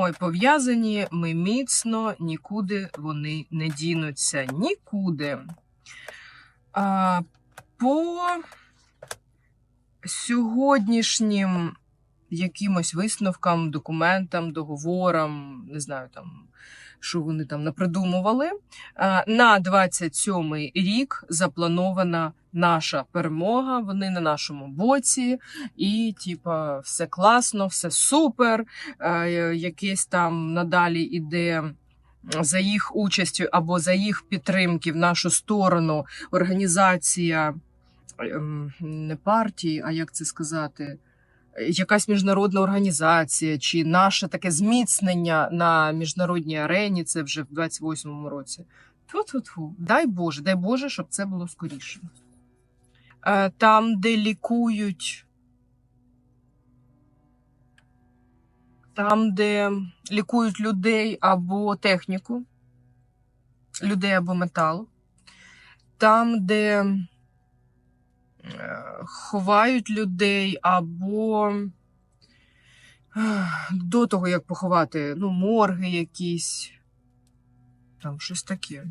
Ой, пов'язані ми міцно, нікуди вони не дінуться. Нікуди. А, по сьогоднішнім якимось висновкам, документам, договорам, не знаю там, що вони там напридумували. На 27-й рік запланована наша перемога. Вони на нашому боці, і, типа, все класно, все супер. е, Якесь там надалі іде. За їх участю або за їх підтримки в нашу сторону організація ем, не партії, а як це сказати, якась міжнародна організація, чи наше таке зміцнення на міжнародній арені, це вже в 28-му році. Тьфу-тьфу-тьфу. Дай Боже, дай Боже, щоб це було скоріше. Е, Там, де лікують, там, де лікують людей або техніку, людей або метал, там, де е, ховають людей або е, до того, як поховати, ну, морги якісь, там щось таке.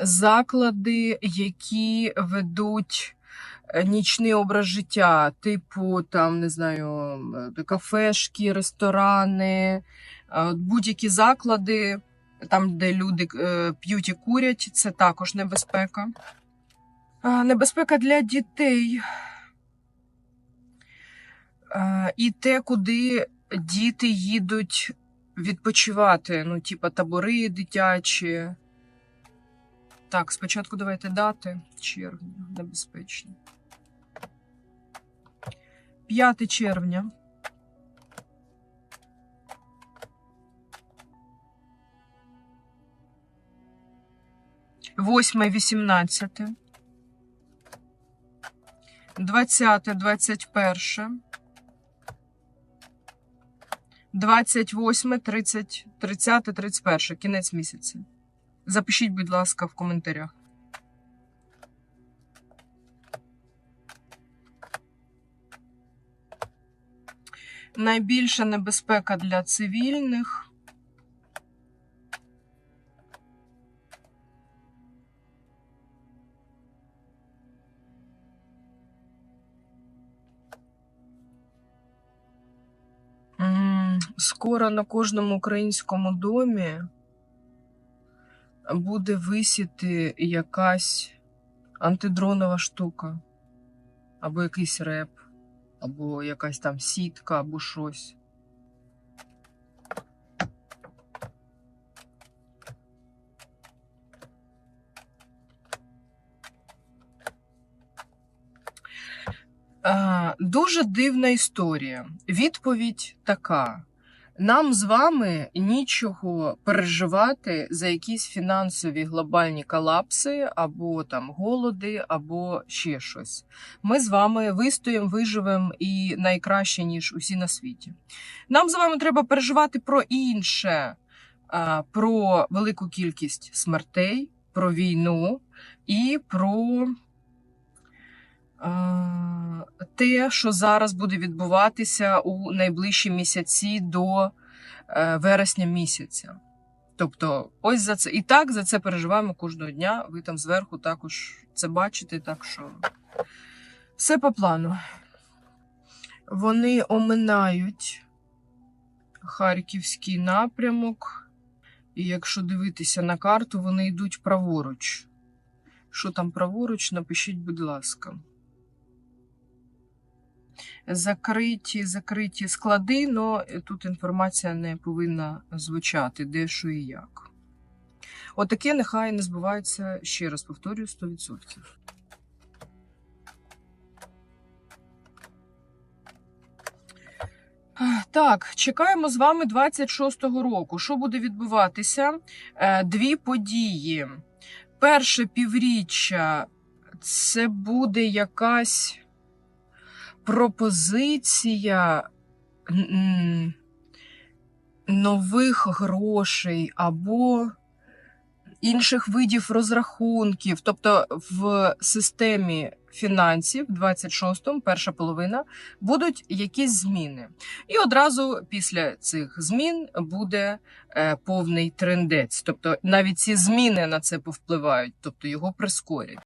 Заклади, які ведуть е, нічний образ життя, типу там, не знаю, кафешки, ресторани, е, будь-які заклади, там, де люди е, п'ють і курять, це також небезпека. Небезпека для дітей. І те, куди діти їдуть відпочивати, ну, типа табори дитячі. Так, спочатку давайте дати червня, небезпечно. 5 червня. Восьме, вісімнадцяте. Двадцяте, двадцять перше. 28, 30, 30, 31, кінець місяця. Запишіть, будь ласка, в коментарях. Найбільша небезпека для цивільних. Скоро на кожному українському домі буде висіти якась антидронова штука, або якийсь реп, або якась там сітка, або щось. Дуже дивна історія. Відповідь така: нам з вами нічого переживати за якісь фінансові глобальні колапси, або там голоди, або ще щось. Ми з вами вистоїмо, виживемо і найкраще, ніж усі на світі. Нам з вами треба переживати про інше, про велику кількість смертей, про війну і про те, що зараз буде відбуватися у найближчі місяці до е, вересня місяця. Тобто, ось за це і так за це переживаємо кожного дня. Ви там зверху також це бачите, так що все по плану. Вони оминають Харківський напрямок. І якщо дивитися на карту, вони йдуть праворуч. Що там праворуч, напишіть, будь ласка. Закриті, закриті склади, але тут інформація не повинна звучати, де, що і як. Отаке нехай не збувається, ще раз повторюю, 100%. Так, чекаємо з вами 26-го року. Що буде відбуватися? Е, Дві події. Перше півріччя це буде якась пропозиція нових грошей або інших видів розрахунків. Тобто в системі фінансів 26-му, перша половина, будуть якісь зміни. І одразу після цих змін буде е, повний трендець. Тобто навіть ці зміни на це повпливають, тобто його прискорять.